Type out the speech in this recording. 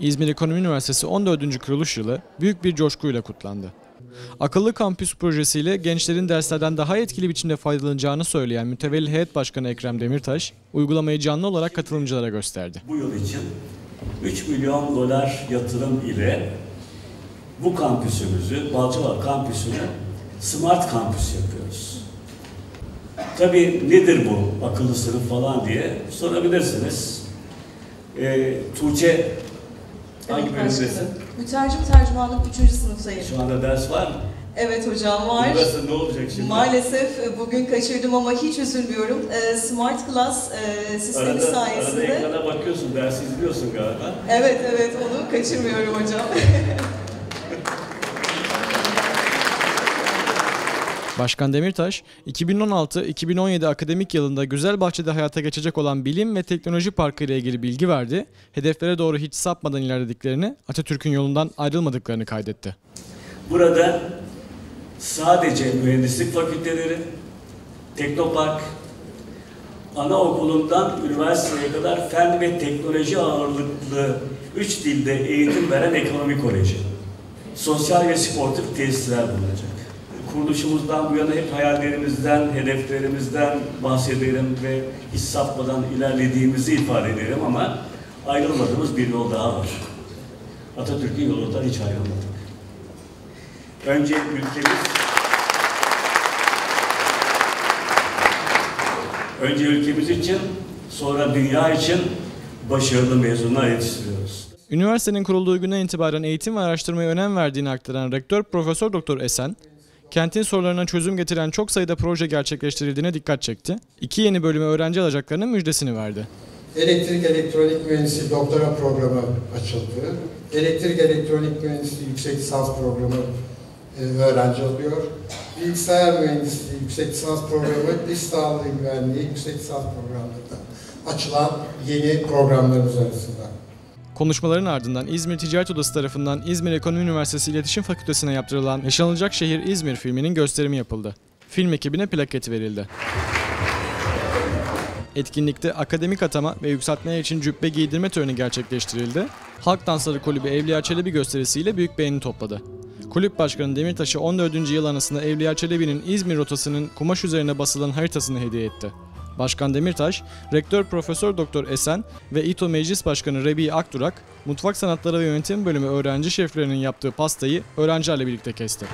İzmir Ekonomi Üniversitesi 14. kuruluş yılı büyük bir coşkuyla kutlandı. Akıllı kampüs projesiyle gençlerin derslerden daha etkili biçimde faydalanacağını söyleyen mütevelli heyet başkanı Ekrem Demirtaş, uygulamayı canlı olarak katılımcılara gösterdi. Bu yıl için 3 milyon dolar yatırım ile bu kampüsümüzü, Balçova kampüsünü smart kampüs yapıyoruz. Tabii nedir bu akıllı sınıf falan diye sorabilirsiniz. Ee, Tuğçe hangi bölümdesin? Mütercim tercümanlık 3. sınıftayım. Şu anda ders var mı? Evet hocam var. Burası ne olacak şimdi? Maalesef e, bugün kaçırdım ama hiç üzülmüyorum. E, Smart Class e, sistemi Arada, arada sayesinde. ekrana bakıyorsun, dersi izliyorsun galiba. Evet evet onu kaçırmıyorum hocam. Başkan Demirtaş, 2016-2017 akademik yılında Güzelbahçe'de hayata geçecek olan Bilim ve Teknoloji Parkı ile ilgili bilgi verdi, hedeflere doğru hiç sapmadan ilerlediklerini, Atatürk'ün yolundan ayrılmadıklarını kaydetti. Burada sadece mühendislik fakülteleri, teknopark, anaokulundan üniversiteye kadar fen ve teknoloji ağırlıklı üç dilde eğitim veren ekonomi koleji. Sosyal ve sportif tesisler bulunacak. Kuruluşumuzdan bu yana hep hayallerimizden, hedeflerimizden bahsedelim ve hiç sapmadan ilerlediğimizi ifade edelim ama ayrılmadığımız bir yol daha var. Atatürk'ün yolundan hiç ayrılmadık. Önce ülkemiz Önce ülkemiz için, sonra dünya için başarılı mezunlar yetiştiriyoruz. Üniversitenin kurulduğu günden itibaren eğitim ve araştırmaya önem verdiğini aktaran Rektör Profesör Doktor Esen, kentin sorularına çözüm getiren çok sayıda proje gerçekleştirildiğine dikkat çekti. İki yeni bölüme öğrenci alacaklarının müjdesini verdi. Elektrik elektronik mühendisliği doktora programı açıldı. Elektrik elektronik mühendisliği yüksek lisans programı e, öğrenci alıyor. Bilgisayar mühendisliği yüksek lisans programı, iş sağlığı güvenliği yüksek lisans programlarında açılan yeni programlarımız arasında. Konuşmaların ardından İzmir Ticaret Odası tarafından İzmir Ekonomi Üniversitesi İletişim Fakültesine yaptırılan Yaşanılacak Şehir İzmir filminin gösterimi yapıldı. Film ekibine plaket verildi. Etkinlikte akademik atama ve yükseltmeler için cübbe giydirme töreni gerçekleştirildi. Halk Dansları Kulübü Evliya Çelebi gösterisiyle büyük beğeni topladı. Kulüp Başkanı Demirtaş'a 14. yıl anısında Evliya Çelebi'nin İzmir rotasının kumaş üzerine basılan haritasını hediye etti. Başkan Demirtaş, Rektör Profesör Doktor Esen ve İTO Meclis Başkanı Rebi Akdurak, Mutfak Sanatları ve Yönetim Bölümü öğrenci şeflerinin yaptığı pastayı öğrencilerle birlikte kesti.